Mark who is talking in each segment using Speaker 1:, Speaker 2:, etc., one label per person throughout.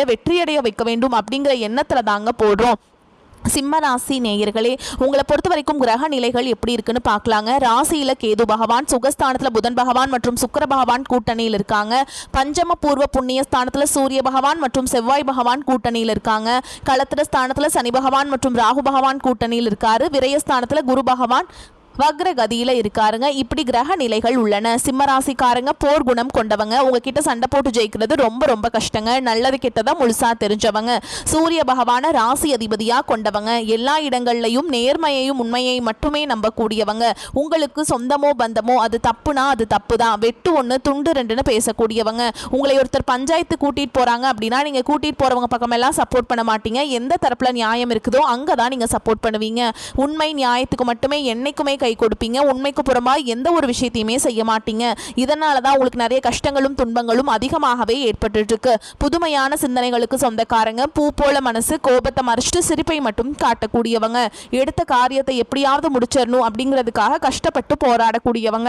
Speaker 1: உங்களுடைய வெற்றியடைய வைக்க வேண்டும் அப்படிங்கிற எண்ணத்தில் தாங்க போடுறோம் சிம்மராசி நேயர்களே உங்களை பொறுத்த வரைக்கும் கிரக நிலைகள் எப்படி இருக்குன்னு பார்க்கலாங்க ராசியில் கேது பகவான் சுகஸ்தானத்தில் புதன் பகவான் மற்றும் சுக்கர பகவான் கூட்டணியில் இருக்காங்க பஞ்சம பூர்வ புண்ணிய ஸ்தானத்தில் சூரிய பகவான் மற்றும் செவ்வாய் பகவான் கூட்டணியில் இருக்காங்க களத்திர ஸ்தானத்தில் சனி பகவான் மற்றும் ராகு பகவான் கூட்டணியில் இருக்காரு விரயஸ்தானத்தில் குரு பகவான் வக்ரகதியில் இருக்காருங்க இப்படி கிரக நிலைகள் உள்ளன சிம்மராசிக்காரங்க போர் குணம் கொண்டவங்க உங்ககிட்ட சண்டை போட்டு ஜெயிக்கிறது ரொம்ப ரொம்ப கஷ்டங்க நல்லது கிட்டதான் முழுசாக தெரிஞ்சவங்க சூரிய பகவான ராசி அதிபதியாக கொண்டவங்க எல்லா இடங்கள்லையும் நேர்மையையும் உண்மையை மட்டுமே நம்பக்கூடியவங்க உங்களுக்கு சொந்தமோ பந்தமோ அது தப்புனா அது தப்பு தான் வெட்டு ஒன்று துண்டு ரெண்டுன்னு பேசக்கூடியவங்க உங்களை ஒருத்தர் பஞ்சாயத்து கூட்டிகிட்டு போகிறாங்க அப்படின்னா நீங்கள் கூட்டிகிட்டு போகிறவங்க பக்கமெல்லாம் சப்போர்ட் பண்ண மாட்டீங்க எந்த தரப்பில் நியாயம் இருக்குதோ அங்கே தான் நீங்கள் சப்போர்ட் பண்ணுவீங்க உண்மை நியாயத்துக்கு மட்டுமே என்னைக்குமே கை கை கொடுப்பீங்க உண்மைக்கு புறமாக எந்த ஒரு விஷயத்தையுமே செய்ய மாட்டீங்க இதனால தான் உங்களுக்கு நிறைய கஷ்டங்களும் துன்பங்களும் அதிகமாகவே ஏற்பட்டுருக்கு புதுமையான சிந்தனைகளுக்கு சொந்தக்காரங்க பூ போல மனசு கோபத்தை மறைச்சிட்டு சிரிப்பை மட்டும் காட்டக்கூடியவங்க எடுத்த காரியத்தை எப்படியாவது முடிச்சிடணும் அப்படிங்கிறதுக்காக கஷ்டப்பட்டு போராடக்கூடியவங்க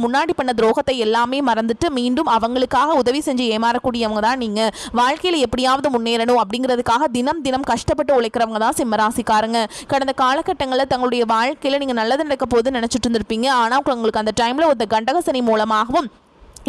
Speaker 1: உங்களுக்கு முன்னாடி பண்ண துரோகத்தை எல்லாமே மறந்துட்டு மீண்டும் அவங்களுக்காக உதவி செஞ்சு ஏமாறக்கூடியவங்க தான் நீங்கள் வாழ்க்கையில் எப்படியாவது முன்னேறணும் அப்படிங்கிறதுக்காக தினம் தினம் கஷ்டப்பட்டு உழைக்கிறவங்க தான் சிம்மராசிக்காரங்க கடந்த காலகட்டங்களில் தங்களுடைய வாழ்க்கையில் நீங்கள் நல்லது நடக்க போது நினச்சிட்டு இருந்திருப்பீங்க ஆனால் உங்களுக்கு அந்த டைமில் ஒரு கண்டகசனி மூலமாகவும்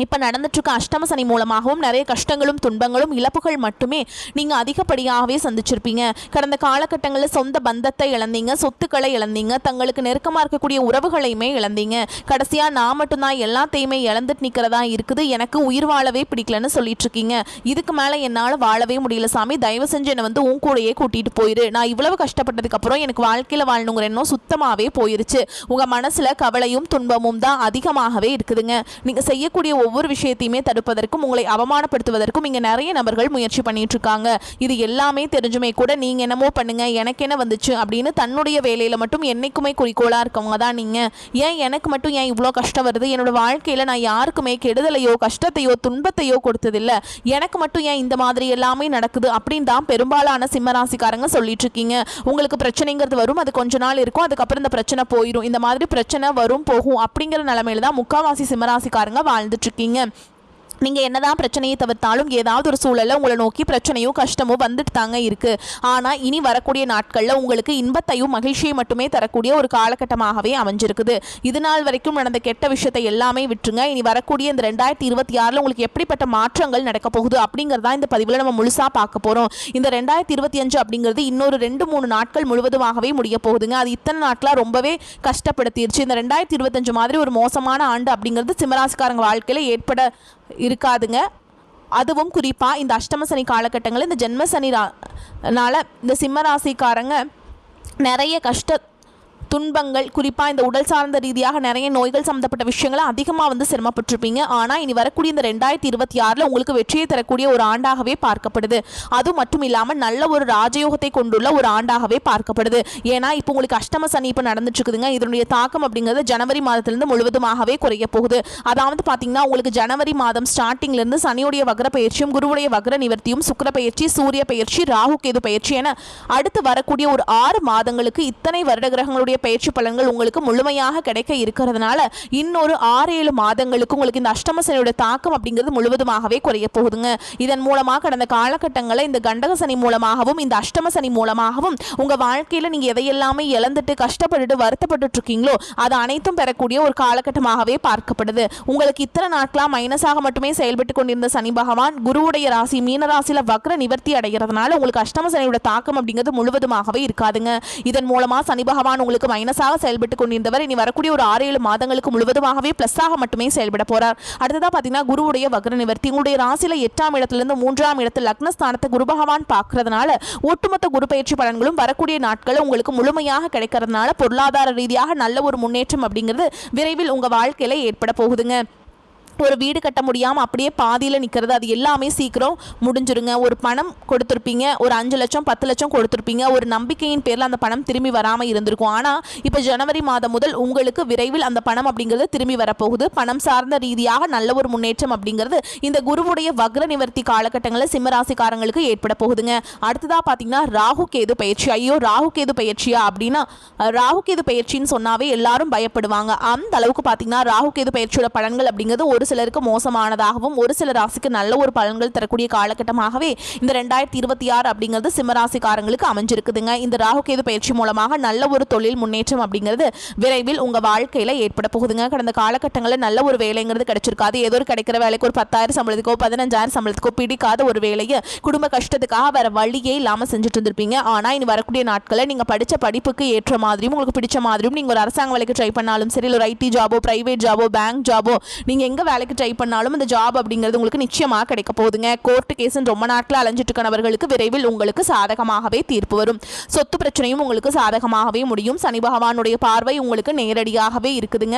Speaker 1: இப்போ நடந்துட்டுருக்க அஷ்டம சனி மூலமாகவும் நிறைய கஷ்டங்களும் துன்பங்களும் இழப்புகள் மட்டுமே நீங்கள் அதிகப்படியாகவே சந்திச்சிருப்பீங்க கடந்த காலகட்டங்களில் சொந்த பந்தத்தை இழந்தீங்க சொத்துக்களை இழந்தீங்க தங்களுக்கு நெருக்கமாக இருக்கக்கூடிய உறவுகளையுமே இழந்தீங்க கடைசியாக நான் மட்டும்தான் எல்லாத்தையுமே இழந்துட்டு நிற்கிறதா இருக்குது எனக்கு உயிர் வாழவே பிடிக்கலன்னு சொல்லிட்டு இருக்கீங்க இதுக்கு மேலே என்னால் வாழவே முடியல சாமி தயவு செஞ்சு என்னை வந்து உன் கூடையே கூட்டிகிட்டு போயிரு நான் இவ்வளவு கஷ்டப்பட்டதுக்கப்புறம் எனக்கு வாழ்க்கையில் வாழணுங்கிற எண்ணம் சுத்தமாகவே போயிருச்சு உங்கள் மனசில் கவலையும் துன்பமும் தான் அதிகமாகவே இருக்குதுங்க நீங்கள் செய்யக்கூடிய ஒவ்வொரு விஷயத்தையுமே தடுப்பதற்கும் உங்களை அவமானப்படுத்துவதற்கும் இங்கே நிறைய நபர்கள் முயற்சி பண்ணிட்டு இருக்காங்க இது எல்லாமே தெரிஞ்சுமே கூட நீங்கள் என்னமோ பண்ணுங்க எனக்கு என்ன வந்துச்சு அப்படின்னு தன்னுடைய வேலையில் மட்டும் என்றைக்குமே குறிக்கோளாக இருக்கவங்க தான் நீங்கள் ஏன் எனக்கு மட்டும் ஏன் இவ்வளோ கஷ்டம் வருது என்னோட வாழ்க்கையில் நான் யாருக்குமே கெடுதலையோ கஷ்டத்தையோ துன்பத்தையோ கொடுத்ததில்லை எனக்கு மட்டும் ஏன் இந்த மாதிரி எல்லாமே நடக்குது அப்படின்னு தான் பெரும்பாலான சிம்மராசிக்காரங்க சொல்லிட்டு இருக்கீங்க உங்களுக்கு பிரச்சனைங்கிறது வரும் அது கொஞ்ச நாள் இருக்கும் அதுக்கப்புறம் இந்த பிரச்சனை போயிடும் இந்த மாதிரி பிரச்சனை வரும் போகும் அப்படிங்கிற நிலமையில தான் முக்காவாசி சிம்மராசிக்காரங்க வாழ்ந்துட்டு checking in. நீங்கள் என்னதான் பிரச்சனையை தவிர்த்தாலும் ஏதாவது ஒரு சூழலில் உங்களை நோக்கி பிரச்சனையோ கஷ்டமோ வந்துட்டு தாங்க இருக்கு ஆனால் இனி வரக்கூடிய நாட்களில் உங்களுக்கு இன்பத்தையும் மகிழ்ச்சியை மட்டுமே தரக்கூடிய ஒரு காலகட்டமாகவே அமைஞ்சிருக்குது இது நாள் வரைக்கும் நடந்த கெட்ட விஷயத்தை எல்லாமே விட்டுருங்க இனி வரக்கூடிய இந்த ரெண்டாயிரத்தி இருபத்தி ஆறில் உங்களுக்கு எப்படிப்பட்ட மாற்றங்கள் நடக்க போகுது அப்படிங்கறதா இந்த பதிவில் நம்ம முழுசாக பார்க்க போகிறோம் இந்த ரெண்டாயிரத்தி இருபத்தி அஞ்சு அப்படிங்கிறது இன்னொரு ரெண்டு மூணு நாட்கள் முழுவதுமாகவே முடிய போகுதுங்க அது இத்தனை நாட்களாக ரொம்பவே கஷ்டப்படுத்திடுச்சு இந்த ரெண்டாயிரத்தி இருபத்தஞ்சு மாதிரி ஒரு மோசமான ஆண்டு அப்படிங்கிறது சிம்மராசிக்காரங்க வாழ்க்கையில் ஏற்பட இருக்காதுங்க அதுவும் குறிப்பாக இந்த அஷ்டம சனி காலகட்டங்களில் இந்த ஜென்மசனி சனி இந்த சிம்ம ராசிக்காரங்க நிறைய கஷ்ட துன்பங்கள் குறிப்பாக இந்த உடல் சார்ந்த ரீதியாக நிறைய நோய்கள் சம்மந்தப்பட்ட விஷயங்களை அதிகமாக வந்து சிரமப்பட்டிருப்பீங்க ஆனால் இனி வரக்கூடிய இந்த ரெண்டாயிரத்தி இருபத்தி ஆறில் உங்களுக்கு வெற்றியை தரக்கூடிய ஒரு ஆண்டாகவே பார்க்கப்படுது அது மட்டும் இல்லாமல் நல்ல ஒரு ராஜயோகத்தை கொண்டுள்ள ஒரு ஆண்டாகவே பார்க்கப்படுது ஏன்னா இப்போ உங்களுக்கு அஷ்டம சனி இப்போ நடந்துட்டு இருக்குதுங்க இதனுடைய தாக்கம் அப்படிங்கிறது ஜனவரி மாதத்திலிருந்து முழுவதுமாகவே குறைய போகுது அதாவது பாத்தீங்கன்னா உங்களுக்கு ஜனவரி மாதம் ஸ்டார்டிங்லேருந்து சனியுடைய வக்ர பயிற்சியும் குருவுடைய வக்ர நிவர்த்தியும் சுக்கர பயிற்சி சூரிய பயிற்சி ராகு கேது பயிற்சி என அடுத்து வரக்கூடிய ஒரு ஆறு மாதங்களுக்கு இத்தனை வருட கிரகங்களுடைய பயிற்சி பலன்கள் உங்களுக்கு முழுமையாக கிடைக்க இருக்கிறதுனால இன்னொரு ஆறு ஏழு மாதங்களுக்கு உங்களுக்கு இந்த அஷ்டம சனியோட தாக்கம் அப்படிங்கிறது முழுவதுமாகவே குறைய போகுதுங்க இதன் மூலமாக கடந்த காலகட்டங்களில் இந்த கண்டக சனி மூலமாகவும் இந்த அஷ்டம சனி மூலமாகவும் உங்கள் வாழ்க்கையில் நீங்கள் எதையெல்லாமே இழந்துட்டு கஷ்டப்பட்டு வருத்தப்பட்டு இருக்கீங்களோ அது அனைத்தும் பெறக்கூடிய ஒரு காலகட்டமாகவே பார்க்கப்படுது உங்களுக்கு இத்தனை நாட்களாக மைனஸாக மட்டுமே செயல்பட்டு கொண்டிருந்த சனி பகவான் குருவுடைய ராசி மீன வக்ர நிவர்த்தி அடைகிறதுனால உங்களுக்கு அஷ்டம சனியோட தாக்கம் அப்படிங்கிறது முழுவதுமாகவே இருக்காதுங்க இதன் மூலமாக சனி பகவான் உங்களுக்கு மைனஸாக செயல்பட்டு கொண்டிருந்தவர் இனி வரக்கூடிய ஒரு ஆறு ஏழு மாதங்களுக்கு முழுவதுமாகவே ப்ளஸ்ஸாக மட்டுமே செயல்பட போறார் அடுத்ததான் பாத்தீங்கன்னா குருவுடைய வக்ர நிவர்த்தி உங்களுடைய ராசியில் எட்டாம் இடத்திலிருந்து மூன்றாம் இடத்தில் லக்னஸ்தானத்தை குரு பகவான் பார்க்கறதுனால ஒட்டுமொத்த குரு பயிற்சி பலன்களும் வரக்கூடிய நாட்கள் உங்களுக்கு முழுமையாக கிடைக்கிறதுனால பொருளாதார ரீதியாக நல்ல ஒரு முன்னேற்றம் அப்படிங்கிறது விரைவில் உங்கள் வாழ்க்கையில ஏற்பட போகுதுங்க இப்போ ஒரு வீடு கட்ட முடியாமல் அப்படியே பாதியில் நிற்கிறது அது எல்லாமே சீக்கிரம் முடிஞ்சிருங்க ஒரு பணம் கொடுத்துருப்பீங்க ஒரு அஞ்சு லட்சம் பத்து லட்சம் கொடுத்துருப்பீங்க ஒரு நம்பிக்கையின் பேரில் அந்த பணம் திரும்பி வராமல் இருந்திருக்கும் ஆனால் இப்போ ஜனவரி மாதம் முதல் உங்களுக்கு விரைவில் அந்த பணம் அப்படிங்கிறது திரும்பி வரப்போகுது பணம் சார்ந்த ரீதியாக நல்ல ஒரு முன்னேற்றம் அப்படிங்கிறது இந்த குருவுடைய வக்ர நிவர்த்தி காலகட்டங்களில் சிம்மராசிக்காரங்களுக்கு ஏற்பட போகுதுங்க அடுத்ததாக பார்த்தீங்கன்னா ராகு கேது பயிற்சி ஐயோ ராகு கேது பயிற்சியா அப்படின்னா ராகு கேது பயிற்சின்னு சொன்னாவே எல்லாரும் பயப்படுவாங்க அந்த அளவுக்கு பார்த்தீங்கன்னா ராகு கேது பயிற்சியோட பலன்கள் அப்படிங்கிறது ஒரு சிலருக்கு மோசமானதாகவும் ஒரு சில ராசிக்கு நல்ல ஒரு பலன்கள் தரக்கூடிய காலகட்டமாகவே இந்த ரெண்டாயிரத்தி இருபத்தி ஆறு அப்படிங்கிறது சிம்மராசிக்காரங்களுக்கு அமைஞ்சிருக்குதுங்க இந்த ராகுகேது பயிற்சி மூலமாக நல்ல ஒரு தொழில் முன்னேற்றம் அப்படிங்கிறது விரைவில் உங்கள் வாழ்க்கையில ஏற்பட போகுதுங்க கடந்த காலகட்டங்களில் நல்ல ஒரு வேலைங்கிறது கிடைச்சிருக்காது ஏதோ ஒரு கிடைக்கிற வேலைக்கு ஒரு பத்தாயிரம் சம்பளத்துக்கோ பதினஞ்சாயிரம் சம்பளத்துக்கோ பிடிக்காத ஒரு வேலையை குடும்ப கஷ்டத்துக்காக வேற வழியே இல்லாமல் செஞ்சுட்டு இருந்திருப்பீங்க ஆனால் இனி வரக்கூடிய நாட்களில் நீங்க படித்த படிப்புக்கு ஏற்ற மாதிரியும் உங்களுக்கு பிடிச்ச மாதிரியும் நீங்க ஒரு அரசாங்க வேலைக்கு ட்ரை பண்ணாலும் சரி ஒரு ஐடி ஜாபோ பிரைவேட் ஜாபோ பேங்க் ஜாபோ நீங்க எங்க வேலைக்கு ட்ரை பண்ணாலும் இந்த ஜாப் அப்படிங்கிறது உங்களுக்கு நிச்சயமாக கிடைக்க போகுதுங்க கோர்ட்டு கேஸுன்னு ரொம்ப நாட்கள் அலைஞ்சிட்டு இருக்கிறவர்களுக்கு விரைவில் உங்களுக்கு சாதகமாகவே தீர்ப்பு வரும் சொத்து பிரச்சனையும் உங்களுக்கு சாதகமாகவே முடியும் சனி பகவானுடைய பார்வை உங்களுக்கு நேரடியாகவே இருக்குதுங்க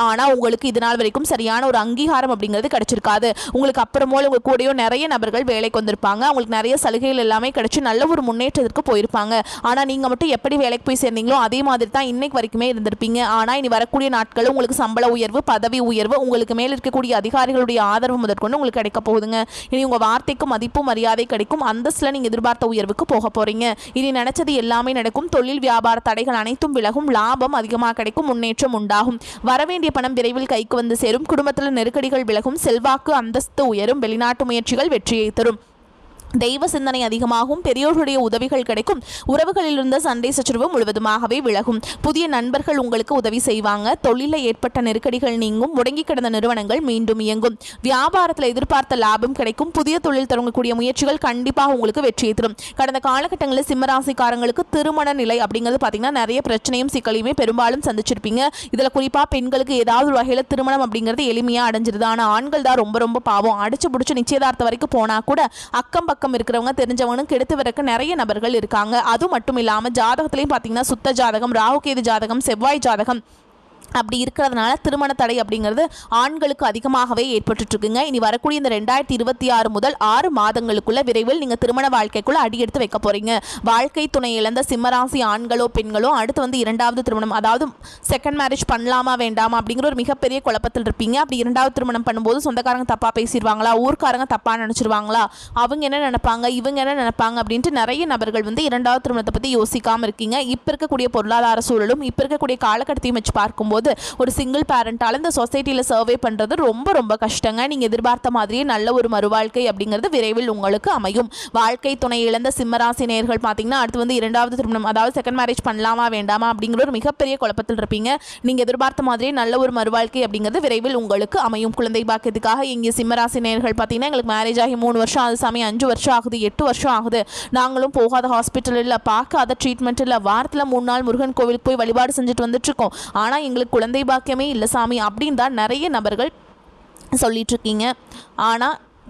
Speaker 1: ஆனால் உங்களுக்கு இது நாள் வரைக்கும் சரியான ஒரு அங்கீகாரம் அப்படிங்கிறது கிடைச்சிருக்காது உங்களுக்கு அப்புறமோ உங்கள் கூடயோ நிறைய நபர்கள் வேலைக்கு வந்திருப்பாங்க அவங்களுக்கு நிறைய சலுகைகள் எல்லாமே கிடைச்சி நல்ல ஒரு முன்னேற்றத்திற்கு போயிருப்பாங்க ஆனால் நீங்கள் மட்டும் எப்படி வேலைக்கு போய் சேர்ந்தீங்களோ அதே மாதிரி தான் இன்னைக்கு வரைக்குமே இருந்திருப்பீங்க ஆனால் இனி வரக்கூடிய நாட்கள் உங்களுக்கு சம்பள உயர்வு பதவி உயர்வு உங்களுக்கு மேல் இருக்கக்கூடிய அதிகாரிகளுடைய ஆதரவு முதற்கொண்டு உங்களுக்கு கிடைக்க போகுதுங்க இனி உங்கள் வார்த்தைக்கு மதிப்பு மரியாதை கிடைக்கும் அந்தஸ்தில் நீங்கள் எதிர்பார்த்த உயர்வுக்கு போக போகிறீங்க இனி நினைச்சது எல்லாமே நடக்கும் தொழில் வியாபார தடைகள் அனைத்தும் விலகும் லாபம் அதிகமாக கிடைக்கும் முன்னேற்றம் உண்டாகும் வரவேண்டிய பணம் விரைவில் கைக்கு வந்து சேரும் குடும்பத்தில் நெருக்கடிகள் விலகும் செல்வாக்கு அந்தஸ்து உயரும் வெளிநாட்டு முயற்சிகள் வெற்றியை தரும் தெய்வ சிந்தனை அதிகமாகும் பெரியோருடைய உதவிகள் கிடைக்கும் உறவுகளில் இருந்த சண்டை சச்சரவு முழுவதுமாகவே விலகும் புதிய நண்பர்கள் உங்களுக்கு உதவி செய்வாங்க தொழிலில் ஏற்பட்ட நெருக்கடிகள் நீங்கும் முடங்கி கிடந்த நிறுவனங்கள் மீண்டும் இயங்கும் வியாபாரத்தில் எதிர்பார்த்த லாபம் கிடைக்கும் புதிய தொழில் தொடங்கக்கூடிய முயற்சிகள் கண்டிப்பாக உங்களுக்கு வெற்றியை தரும் கடந்த காலகட்டங்களில் சிம்மராசிக்காரங்களுக்கு திருமண நிலை அப்படிங்கிறது பார்த்தீங்கன்னா நிறைய பிரச்சனையும் சிக்கலையுமே பெரும்பாலும் சந்திச்சிருப்பீங்க இதில் குறிப்பாக பெண்களுக்கு ஏதாவது ஒரு வகையில் திருமணம் அப்படிங்கிறது எளிமையாக அடைஞ்சிருது ஆனால் ஆண்கள் தான் ரொம்ப ரொம்ப பாவம் அடிச்சு பிடிச்சி நிச்சயதார்த்த வரைக்கும் போனால் கூட அக்கம் பக்கம் பக்கம் இருக்கிறவங்க தெரிஞ்சவங்கன்னு கெடுத்து வரக்கு நிறைய நபர்கள் இருக்காங்க அது மட்டும் இல்லாமல் ஜாதகத்திலையும் பார்த்தீங்கன்னா சுத்த ஜாதகம் ராகுகேது ஜாதகம் செவ்வாய் ஜாதகம் அப்படி இருக்கிறதுனால திருமண தடை அப்படிங்கிறது ஆண்களுக்கு அதிகமாகவே ஏற்பட்டுட்ருக்குங்க இனி வரக்கூடிய இந்த ரெண்டாயிரத்தி இருபத்தி ஆறு முதல் ஆறு மாதங்களுக்குள்ள விரைவில் நீங்கள் திருமண வாழ்க்கைக்குள்ள அடியெடுத்து வைக்க போகிறீங்க வாழ்க்கை துணை இழந்த சிம்மராசி ஆண்களோ பெண்களோ அடுத்து வந்து இரண்டாவது திருமணம் அதாவது செகண்ட் மேரேஜ் பண்ணலாமா வேண்டாமா அப்படிங்கிற ஒரு மிகப்பெரிய குழப்பத்தில் இருப்பீங்க அப்படி இரண்டாவது திருமணம் பண்ணும்போது சொந்தக்காரங்க தப்பாக பேசிடுவாங்களா ஊர்க்காரங்க தப்பாக நினச்சிருவாங்களா அவங்க என்ன நினைப்பாங்க இவங்க என்ன நினைப்பாங்க அப்படின்ட்டு நிறைய நபர்கள் வந்து இரண்டாவது திருமணத்தை பற்றி யோசிக்காமல் இருக்கீங்க இப்போ இருக்கக்கூடிய பொருளாதார சூழலும் இப்போ இருக்கக்கூடிய காலகட்டத்தையும் வச்சு பார்க்கும்போது போது ஒரு சிங்கிள் பேரண்டால இந்த சொசைட்டியில் சர்வே பண்ணுறது ரொம்ப ரொம்ப கஷ்டங்க நீங்கள் எதிர்பார்த்த மாதிரியே நல்ல ஒரு மறுவாழ்க்கை அப்படிங்கிறது விரைவில் உங்களுக்கு அமையும் வாழ்க்கை துணை இழந்த சிம்மராசி நேர்கள் பார்த்தீங்கன்னா அடுத்து வந்து இரண்டாவது திருமணம் அதாவது செகண்ட் மேரேஜ் பண்ணலாமா வேண்டாமா அப்படிங்கிற ஒரு மிகப்பெரிய குழப்பத்தில் இருப்பீங்க நீங்கள் எதிர்பார்த்த மாதிரியே நல்ல ஒரு மறுவாழ்க்கை அப்படிங்கிறது விரைவில் உங்களுக்கு அமையும் குழந்தை பாக்கியத்துக்காக இங்கே சிம்மராசி நேர்கள் பார்த்தீங்கன்னா எங்களுக்கு மேரேஜ் ஆகி மூணு வருஷம் அது சாமி அஞ்சு வருஷம் ஆகுது எட்டு வருஷம் ஆகுது நாங்களும் போகாத ஹாஸ்பிட்டல் இல்லை பார்க்காத ட்ரீட்மெண்ட் இல்லை வாரத்தில் மூணு நாள் முருகன் கோவிலுக்கு போய் வழிபாடு செஞ்சுட்டு வந்துட்டு இருக்கோம் ஆனால் எங்களுக்கு எங்களுக்கு குழந்தை பாக்கியமே இல்லை சாமி அப்படின்னு தான் நிறைய நபர்கள் இருக்கீங்க ஆனால்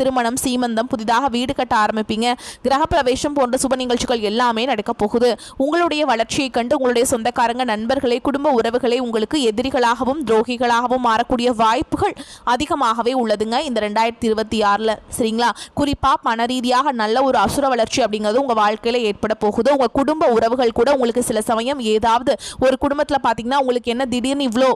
Speaker 1: திருமணம் சீமந்தம் புதிதாக வீடு கட்ட ஆரம்பிப்பீங்க பிரவேசம் போன்ற சுப நிகழ்ச்சிகள் எல்லாமே நடக்க போகுது உங்களுடைய வளர்ச்சியை கண்டு உங்களுடைய சொந்தக்காரங்க நண்பர்களை குடும்ப உறவுகளை உங்களுக்கு எதிரிகளாகவும் துரோகிகளாகவும் மாறக்கூடிய வாய்ப்புகள் அதிகமாகவே உள்ளதுங்க இந்த ரெண்டாயிரத்தி இருபத்தி ஆறில் சரிங்களா குறிப்பாக பண ரீதியாக நல்ல ஒரு அசுர வளர்ச்சி அப்படிங்கிறது உங்கள் வாழ்க்கையில் ஏற்பட போகுது உங்கள் குடும்ப உறவுகள் கூட உங்களுக்கு சில சமயம் ஏதாவது ஒரு குடும்பத்தில் பார்த்தீங்கன்னா உங்களுக்கு என்ன திடீர்னு இவ்வளோ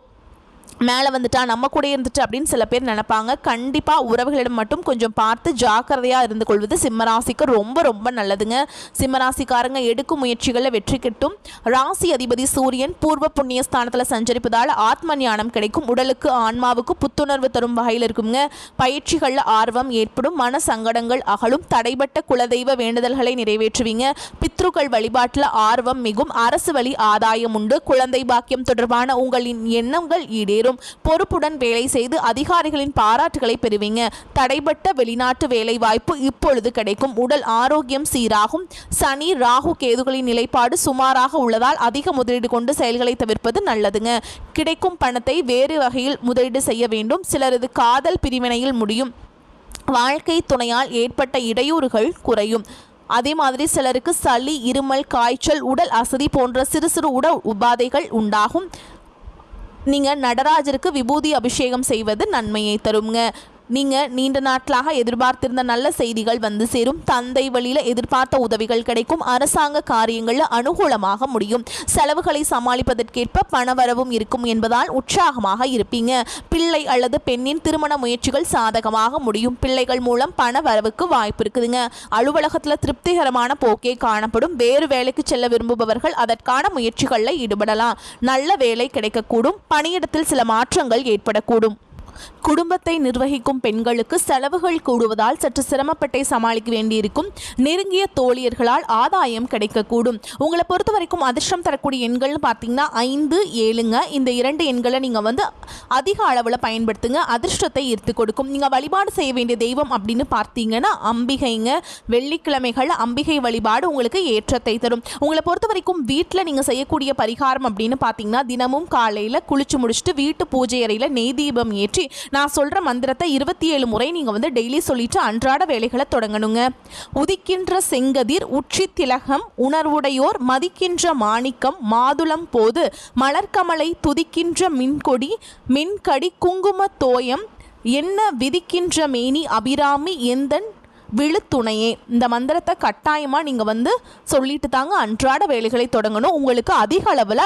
Speaker 1: மேலே வந்துட்டா நம்ம கூட இருந்துட்டு அப்படின்னு சில பேர் நினைப்பாங்க கண்டிப்பாக உறவுகளிடம் மட்டும் கொஞ்சம் பார்த்து ஜாக்கிரதையாக இருந்து கொள்வது சிம்மராசிக்கு ரொம்ப ரொம்ப நல்லதுங்க சிம்மராசிக்காரங்க எடுக்கும் முயற்சிகளில் வெற்றி கிட்டும் ராசி அதிபதி சூரியன் பூர்வ புண்ணிய ஸ்தானத்தில் சஞ்சரிப்பதால் ஆத்ம ஞானம் கிடைக்கும் உடலுக்கு ஆன்மாவுக்கு புத்துணர்வு தரும் வகையில் இருக்குங்க பயிற்சிகளில் ஆர்வம் ஏற்படும் மன சங்கடங்கள் அகலும் தடைபட்ட குலதெய்வ வேண்டுதல்களை நிறைவேற்றுவீங்க பித்ருக்கள் வழிபாட்டில் ஆர்வம் மிகும் அரசு வழி ஆதாயம் உண்டு குழந்தை பாக்கியம் தொடர்பான உங்களின் எண்ணங்கள் ஈடே சேரும் பொறுப்புடன் வேலை செய்து அதிகாரிகளின் பாராட்டுகளை பெறுவீங்க தடைபட்ட வெளிநாட்டு வேலை வாய்ப்பு இப்பொழுது கிடைக்கும் உடல் ஆரோக்கியம் சீராகும் சனி ராகு கேதுகளின் நிலைப்பாடு சுமாராக உள்ளதால் அதிக முதலீடு கொண்டு செயல்களை தவிர்ப்பது நல்லதுங்க கிடைக்கும் பணத்தை வேறு வகையில் முதலீடு செய்ய வேண்டும் சிலரது காதல் பிரிவினையில் முடியும் வாழ்க்கை துணையால் ஏற்பட்ட இடையூறுகள் குறையும் அதே மாதிரி சிலருக்கு சளி இருமல் காய்ச்சல் உடல் அசதி போன்ற சிறு சிறு உடல் உபாதைகள் உண்டாகும் நீங்கள் நடராஜருக்கு விபூதி அபிஷேகம் செய்வது நன்மையை தருங்க நீங்கள் நீண்ட நாட்களாக எதிர்பார்த்திருந்த நல்ல செய்திகள் வந்து சேரும் தந்தை வழியில் எதிர்பார்த்த உதவிகள் கிடைக்கும் அரசாங்க காரியங்களில் அனுகூலமாக முடியும் செலவுகளை சமாளிப்பதற்கேற்ப பணவரவும் இருக்கும் என்பதால் உற்சாகமாக இருப்பீங்க பிள்ளை அல்லது பெண்ணின் திருமண முயற்சிகள் சாதகமாக முடியும் பிள்ளைகள் மூலம் பண வரவுக்கு வாய்ப்பு இருக்குதுங்க அலுவலகத்தில் திருப்திகரமான போக்கே காணப்படும் வேறு வேலைக்கு செல்ல விரும்புபவர்கள் அதற்கான முயற்சிகளில் ஈடுபடலாம் நல்ல வேலை கிடைக்கக்கூடும் பணியிடத்தில் சில மாற்றங்கள் ஏற்படக்கூடும் குடும்பத்தை நிர்வகிக்கும் பெண்களுக்கு செலவுகள் கூடுவதால் சற்று சிரமப்பட்டை சமாளிக்க வேண்டியிருக்கும் நெருங்கிய தோழியர்களால் ஆதாயம் கிடைக்கக்கூடும் உங்களை பொறுத்த வரைக்கும் அதிர்ஷ்டம் தரக்கூடிய எண்கள்னு பார்த்தீங்கன்னா ஐந்து ஏழுங்க இந்த இரண்டு எண்களை நீங்கள் வந்து அதிக அளவில் பயன்படுத்துங்க அதிர்ஷ்டத்தை ஈர்த்து கொடுக்கும் நீங்கள் வழிபாடு செய்ய வேண்டிய தெய்வம் அப்படின்னு பார்த்தீங்கன்னா அம்பிகைங்க வெள்ளிக்கிழமைகள் அம்பிகை வழிபாடு உங்களுக்கு ஏற்றத்தை தரும் உங்களை பொறுத்த வரைக்கும் வீட்டில் நீங்கள் செய்யக்கூடிய பரிகாரம் அப்படின்னு பார்த்தீங்கன்னா தினமும் காலையில் குளிச்சு முடிச்சுட்டு வீட்டு பூஜை அறையில் நெய் தீபம் ஏற்றி நான் சொல்கிற மந்திரத்தை இருபத்தி ஏழு முறை நீங்கள் வந்து டெய்லி சொல்லிட்டு அன்றாட வேலைகளை தொடங்கணுங்க உதிக்கின்ற செங்கதிர் உச்சி திலகம் உணர்வுடையோர் மதிக்கின்ற மாணிக்கம் மாதுளம் போது மலர்கமலை துதிக்கின்ற மின்கொடி மின்கடி குங்கும தோயம் என்ன விதிக்கின்ற மேனி அபிராமி எந்தன் விழுத்துணையே இந்த மந்திரத்தை கட்டாயமாக நீங்கள் வந்து சொல்லிட்டு தாங்க அன்றாட வேலைகளை தொடங்கணும் உங்களுக்கு அதிக அளவில்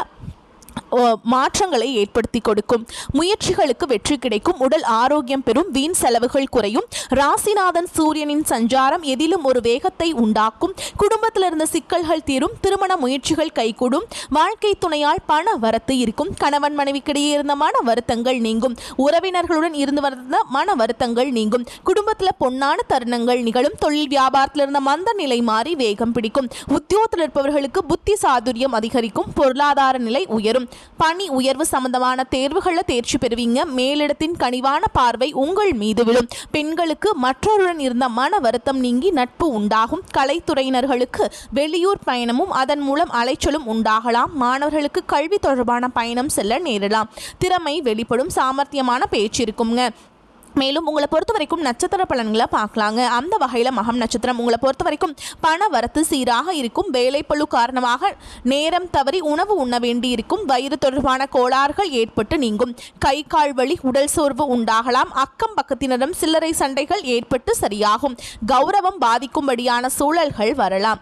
Speaker 1: மாற்றங்களை ஏற்படுத்தி கொடுக்கும் முயற்சிகளுக்கு வெற்றி கிடைக்கும் உடல் ஆரோக்கியம் பெறும் வீண் செலவுகள் குறையும் ராசிநாதன் சூரியனின் சஞ்சாரம் எதிலும் ஒரு வேகத்தை உண்டாக்கும் குடும்பத்தில் இருந்த சிக்கல்கள் தீரும் திருமண முயற்சிகள் கைகூடும் வாழ்க்கை துணையால் பண வரத்து இருக்கும் கணவன் மனைவிக்கிடையே இருந்த மன வருத்தங்கள் நீங்கும் உறவினர்களுடன் இருந்து வந்த மன வருத்தங்கள் நீங்கும் குடும்பத்தில் பொன்னான தருணங்கள் நிகழும் தொழில் வியாபாரத்தில் இருந்த மந்த நிலை மாறி வேகம் பிடிக்கும் உத்தியோகத்தில் இருப்பவர்களுக்கு புத்தி சாதுரியம் அதிகரிக்கும் பொருளாதார நிலை உயரும் மற்றும் பணி உயர்வு சம்பந்தமான தேர்வுகளில் தேர்ச்சி பெறுவீங்க மேலிடத்தின் கனிவான பார்வை உங்கள் மீது விழும் பெண்களுக்கு மற்றொருடன் இருந்த மன வருத்தம் நீங்கி நட்பு உண்டாகும் கலைத்துறையினர்களுக்கு வெளியூர் பயணமும் அதன் மூலம் அலைச்சலும் உண்டாகலாம் மாணவர்களுக்கு கல்வி தொடர்பான பயணம் செல்ல நேரலாம் திறமை வெளிப்படும் சாமர்த்தியமான பேச்சு இருக்குங்க மேலும் உங்களை பொறுத்த வரைக்கும் நட்சத்திர பலன்களை பார்க்கலாங்க அந்த வகையில் மகம் நட்சத்திரம் உங்களை பொறுத்த வரைக்கும் பண வரத்து சீராக இருக்கும் வேலைப்பழு காரணமாக நேரம் தவறி உணவு உண்ண வேண்டி இருக்கும் வயிறு தொடர்பான கோளாறுகள் ஏற்பட்டு நீங்கும் கை கால் வலி உடல் சோர்வு உண்டாகலாம் அக்கம் பக்கத்தினரும் சில்லறை சண்டைகள் ஏற்பட்டு சரியாகும் கௌரவம் பாதிக்கும்படியான சூழல்கள் வரலாம்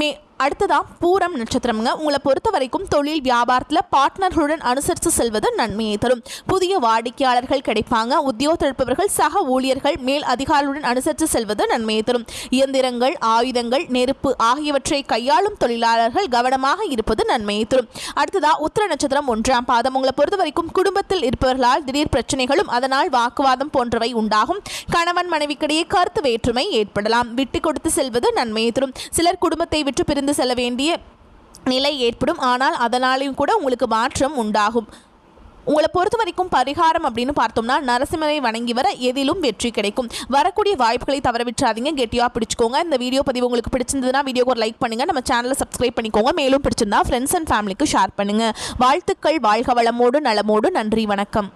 Speaker 1: மே அடுத்ததான் பூரம் நட்சத்திரம்ங்க உங்களை பொறுத்த வரைக்கும் தொழில் வியாபாரத்தில் பார்ட்னர்களுடன் அனுசரித்து செல்வது நன்மையை தரும் புதிய வாடிக்கையாளர்கள் கிடைப்பாங்க உத்தியோகத்திருப்பவர்கள் சக ஊழியர்கள் மேல் அதிகாரிகளுடன் அனுசரித்து செல்வது நன்மையை தரும் இயந்திரங்கள் ஆயுதங்கள் நெருப்பு ஆகியவற்றை கையாளும் தொழிலாளர்கள் கவனமாக இருப்பது நன்மையை தரும் அடுத்ததா உத்திர நட்சத்திரம் ஒன்றாம் பாதம் உங்களை பொறுத்த வரைக்கும் குடும்பத்தில் இருப்பவர்களால் திடீர் பிரச்சனைகளும் அதனால் வாக்குவாதம் போன்றவை உண்டாகும் கணவன் மனைவிக்கிடையே கருத்து வேற்றுமை ஏற்படலாம் விட்டு கொடுத்து செல்வது நன்மையை தரும் சிலர் குடும்பத்தை விட்டு பிரிந்து செல்ல வேண்டிய நிலை ஏற்படும் ஆனால் அதனாலையும் கூட உங்களுக்கு மாற்றம் உண்டாகும் உங்களை பொறுத்த வரைக்கும் பரிகாரம் அப்படின்னு பார்த்தோம்னா நரசிம்மனை வணங்கி வர எதிலும் வெற்றி கிடைக்கும் வரக்கூடிய வாய்ப்புகளை தவற கெட்டியாக பிடிச்சிக்கோங்க இந்த வீடியோ பதிவு உங்களுக்கு பிடிச்சிருந்ததுன்னா வீடியோக்கு ஒரு லைக் பண்ணுங்கள் நம்ம சேனலை சப்ஸ்கிரைப் பண்ணிக்கோங்க மேலும் பிடிச்சிருந்தா ஃப்ரெண்ட்ஸ் அண்ட் ஃபேமிலிக்கு ஷேர் பண்ணுங்கள் வாழ்த்துக்கள் வாழ்க வளமோடு நலமோடு நன்றி வணக்கம்